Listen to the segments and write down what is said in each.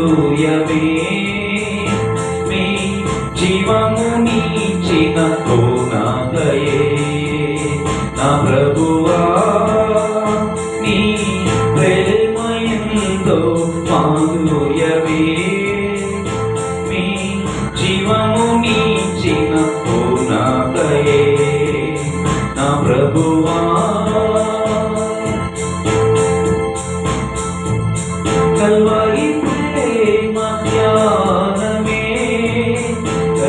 మాధుర్యమే మీ జీవము నీచిన కోనాదయే నా ప్రభువా నీ ప్రేమయంతో మాధుర్యమే. మీ జీవము నీచిన కోనాదయే నా ప్రభువా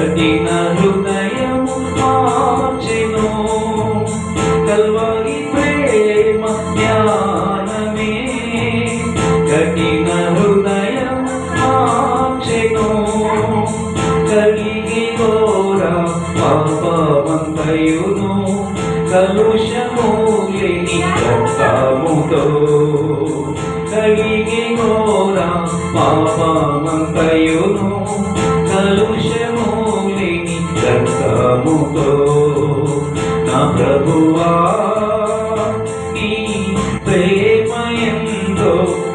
కఠిన హృదయము మార్చెను. కల్వరి ప్రేమ జ్ఞానమే. కఠిన హృదయము మార్చెను. కలిగి ఘోర పాపమంతయును కలుషము లేని రక్తముతో కలిగి ఘోర పాపమంతయును కలుషము రక్తముతో నా ప్రభువా నీ ప్రేమయంతో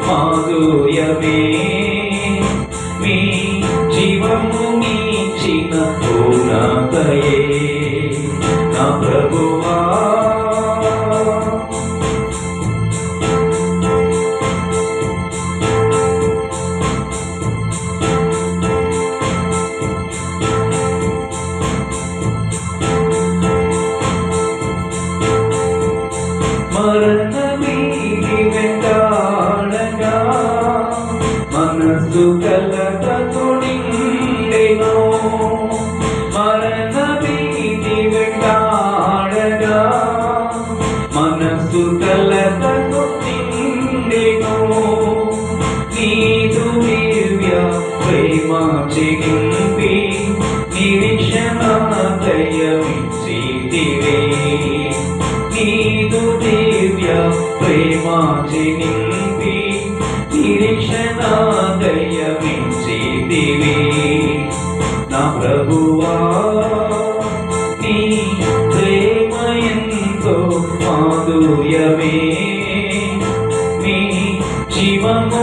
మాధుర్యమే. మీ జీవము నీచిన పూర్ణతయే మనసు కలతతో మరణ భీతి వెంటాడగా మనసు నీదు దివ్య ప్రేమ చిగింపి నిరీక్షణ దయమిచ్చితివే నీదు దివ్య ప్రేమ నిరీక్షణ దయమిచ్చితివే నా ప్రభువా నీ ప్రేమ ఎంతో మాధుర్యమే నీ జీవము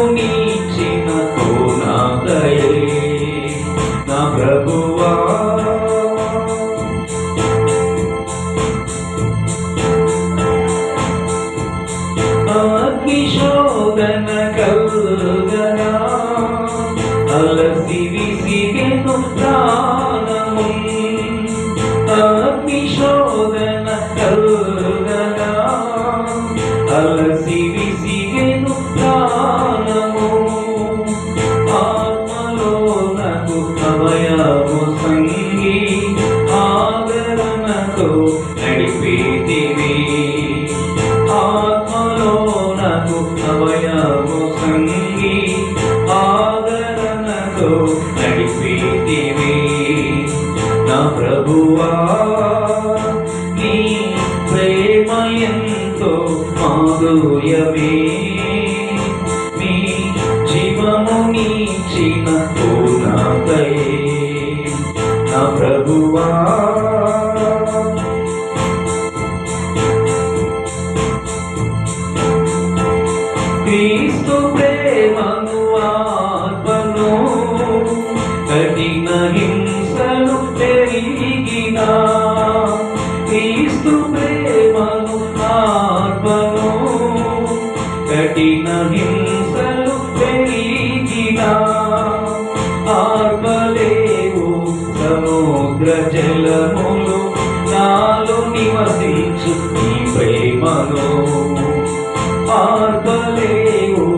సంగి ఆదరణతో నడిపేదివి నా ప్రభువా నీ ప్రేమ మాధుర్యమే. మీ జీవము నీచిన పెరిగిన క్రీస్తు ప్రేమను ఆత్మను కఠిన హింసలు పెరిగిన ఆర్పలేవు సముద్ర జలములు నాలో నివసించు నీ ప్రేమను. ఆర్పలేవు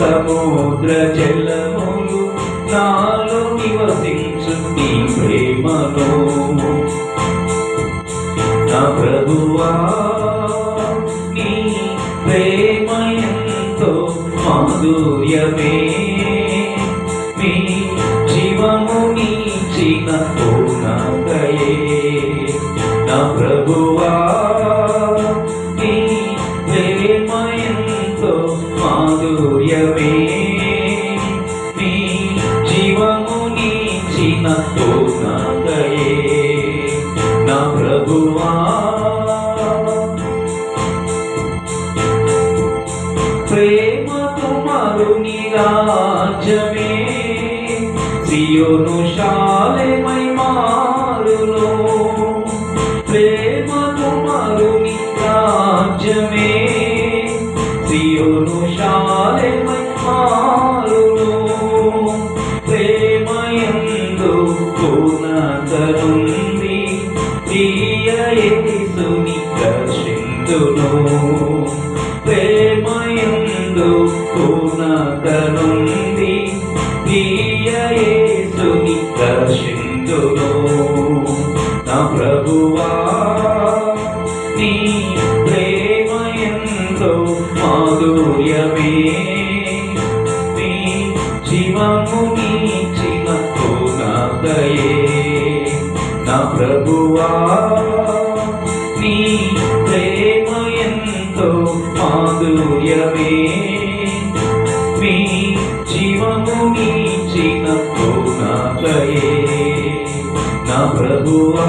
సముద్ర జలములు నా ప్రభువా నీ ప్రేమ ఎంతో మాధుర్యమే. మీ జీవము నీచిన పూర్ణతయే నా ప్రభువా నీ ప్రేమ మాధుర్యమే. మీ జీవము నీచిన పూర్ణతయే నా ప్రభువా సియోను శాలెమై మారును ప్రేమ కుమారుని రాజ్యమే సియోను మారును ప్రేమయందు పూర్ణత నుండి దర్శిందును ప్రేమయందు పూర్ణత ప్రభువా నీ ప్రేమ ఎంతో మాధుర్యమే. మీ జీవము నీచిన నా ప్రభువా